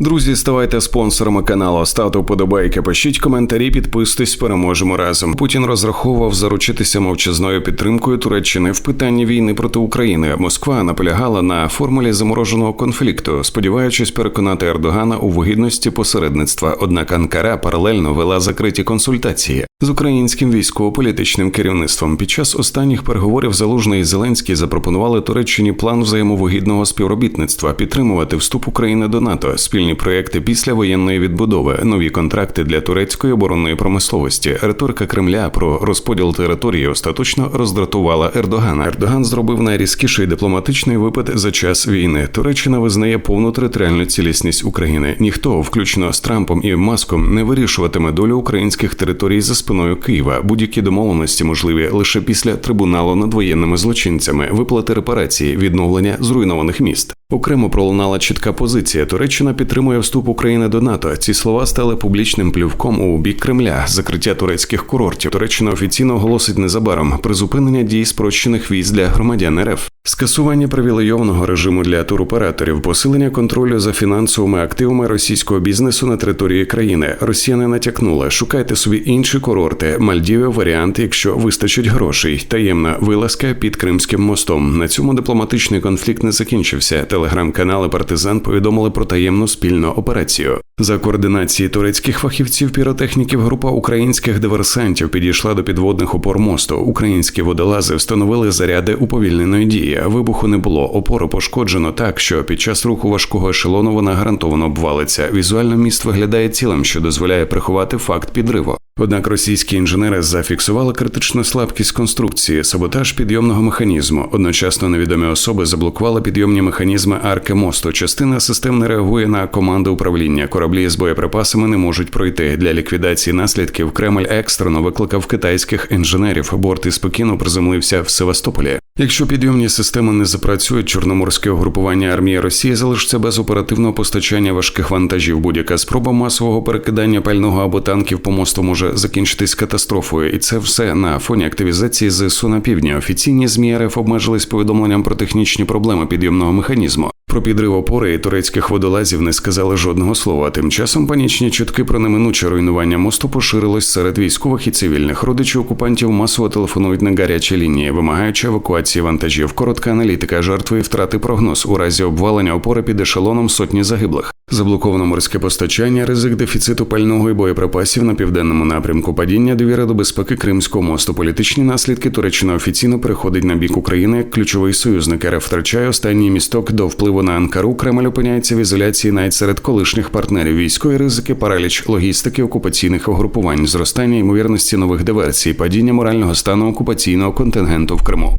Друзі, ставайте спонсорами каналу, ставте вподобайки, пишіть коментарі, підписуйтесь, переможемо разом. Путін розраховував заручитися мовчазною підтримкою Туреччини в питанні війни проти України. Москва наполягала на формулі замороженого конфлікту, сподіваючись переконати Ердогана у вигідності посередництва. Однак Анкара паралельно вела закриті консультації з українським військово-політичним керівництвом. Під час останніх переговорів Залужний Зеленський запропонували Туреччині план взаємовигідного співробітництва, підтримувати вступ України до НАТО, спільні проекти після воєнної відбудови, нові контракти для турецької оборонної промисловості. Риторика Кремля про розподіл території остаточно роздратувала Ердогана. Ердоган зробив найрізкіший дипломатичний випад за час війни. Туреччина визнає повну територіальну цілісність України. Ніхто, включно з Трампом і Маском, не вирішуватиме долю українських територій за спиною Києва. Будь-які домовленості можливі лише після трибуналу над воєнними злочинцями, виплати репарації, відновлення зруйнованих міст. Окремо пролунала чітка позиція. Туреччина підтримує вступ України до НАТО. Ці слова стали публічним плювком у бік Кремля, закриття турецьких курортів. Туреччина офіційно оголосить незабаром призупинення дій спрощених віз для громадян РФ. Скасування привілейованого режиму для туроператорів, посилення контролю за фінансовими активами російського бізнесу на території країни. Росіяни натякнули, шукайте собі інші курорти. Мальдіви варіант, якщо вистачить грошей. Таємна вилазка під Кримським мостом. На цьому дипломатичний конфлікт не закінчився. Телеграм-канали Партизан повідомили про таємну спільну операцію. За координації турецьких фахівців піротехніків група українських диверсантів підійшла до підводних опор мосту. Українські водолази встановили заряди уповільненої дії. Вибуху не було. Опору пошкоджено так, що під час руху важкого ешелону вона гарантовано обвалиться. Візуально міст виглядає цілим, що дозволяє приховати факт підриву. Однак російські інженери зафіксували критичну слабкість конструкції, саботаж підйомного механізму. Одночасно невідомі особи заблокували підйомні механізми арки мосту. Частина систем не реагує на команди управління. Кораблі з боєприпасами не можуть пройти. Для ліквідації наслідків Кремль екстрено викликав китайських інженерів. Борт із Пекіну приземлився в Севастополі. Якщо підйомні системи не запрацюють, чорноморське угрупування армії Росії залишиться без оперативного постачання важких вантажів. Будь-яка спроба масового перекидання пального або танків по мосту може закінчитись катастрофою, і це все на фоні активізації ЗСУ на півдні. Офіційні змі РФ обмежились повідомленням про технічні проблеми підйомного механізму. Про підрив опори турецьких водолазів не сказали жодного слова. Тим часом панічні чутки про неминуче руйнування мосту поширились серед військових і цивільних. Родичі окупантів масово телефонують на гарячі лінії, вимагаючи евакуації вантажів. Коротка аналітика жертви і втрати прогноз у разі обвалення опори під ешелоном сотні загиблих. Заблоковано морське постачання, ризик дефіциту пального і боєприпасів на південному напрямку, падіння довіри до безпеки Кримського мосту, політичні наслідки Туреччина офіційно переходить на бік України як ключовий союзник. РФ втрачає останній місток до впливу на Анкару. Кремль опиняється в ізоляції навіть серед колишніх партнерів. Військові ризики, параліч логістики окупаційних угрупувань, зростання ймовірності нових диверсій, падіння морального стану окупаційного контингенту в Криму.